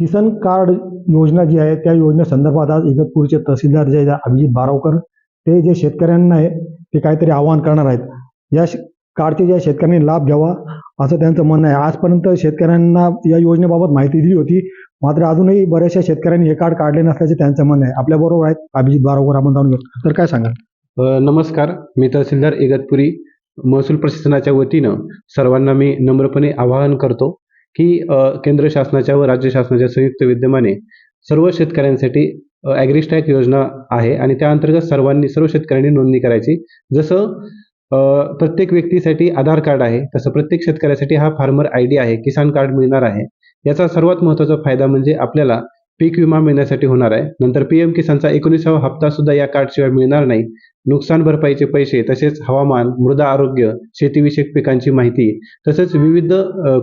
किसान card योजना जी आहे त्या योजनेसंदर्भात आज इगतपूरचे तहसीलदार जे आहे अभिजित बारावकर ते जे शेतकऱ्यांना आहे ते काहीतरी आवाहन करणार आहेत. या कार्डचे ज्या शेतकऱ्यांनी लाभ घ्यावा असं त्यांचं म्हणणं आहे. आजपर्यंत शेतकऱ्यांना या योजनेबाबत माहिती दिली होती मात्र अजूनही बऱ्याचशा शेतकऱ्यांनी हे कार्ड काढले नसल्याचे त्यांचं म्हणणं आहे. आपल्याबरोबर आहेत अभिजित बारावकर. आपण जाणून घेऊ. तर काय सांगा नमस्कार. मी तहसीलदार इगतपुरी महसूल प्रशासनाच्या वतीनं सर्वांना मी नम्रपणे आवाहन करतो. की केंद्र शासनाच्या व राज्य शासनाच्या संयुक्त विद्यमाने सर्व शेतकऱ्यांसाठी ॲग्रिस्टॅक योजना आहे आणि त्या अंतर्गत सर्वांनी सर्व शेतकऱ्यांनी नोंदणी करायची. जसं प्रत्येक व्यक्तीसाठी आधार कार्ड आहे तसं प्रत्येक शेतकऱ्यासाठी हा फार्मर आय डी आहे किसान कार्ड मिळणार आहे. याचा सर्वात महत्त्वाचा फायदा म्हणजे आपल्याला पीक विमा मिळण्यासाठी होणार आहे. नंतर पी एम किसानचा एकोणीसावा हप्ता सुद्धा या कार्डशिवाय मिळणार नाही. नुकसान भरपाईचे पैसे तसेच हवामान मृदा आरोग्य शेतीविषयक पिकांची माहिती तसेच विविध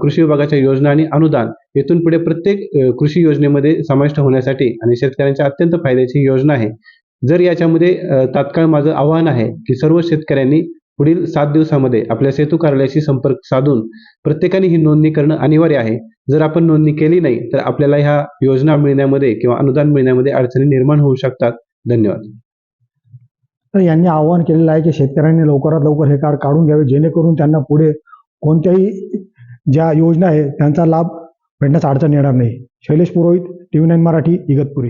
कृषी विभागाच्या योजना आणि अनुदान येथून पुढे प्रत्येक कृषी योजनेमध्ये समाविष्ट होण्यासाठी आणि शेतकऱ्यांच्या अत्यंत फायद्याची योजना आहे. जर याच्यामध्ये तात्काळ माझं आवाहन आहे की सर्व शेतकऱ्यांनी पुढील सात दिवसामध्ये आपल्या सेतू कार्यालयाशी संपर्क साधून प्रत्येकाने ही नोंदणी करणं अनिवार्य आहे. जर आपण नोंदणी केली नाही तर आपल्याला ह्या योजना मिळण्यामध्ये किंवा अनुदान मिळण्यामध्ये अडचणी निर्माण होऊ शकतात. धन्यवाद. तर यांनी आवाहन केलेलं आहे की शेतकऱ्यांनी लवकरात लवकर हे कार्ड काढून घ्यावे जेणेकरून त्यांना पुढे कोणत्याही ज्या योजना आहे त्यांचा लाभ भेटण्यास अडचण येणार नाही. Shailesh Purohit T V nine Marathi Igatpuri.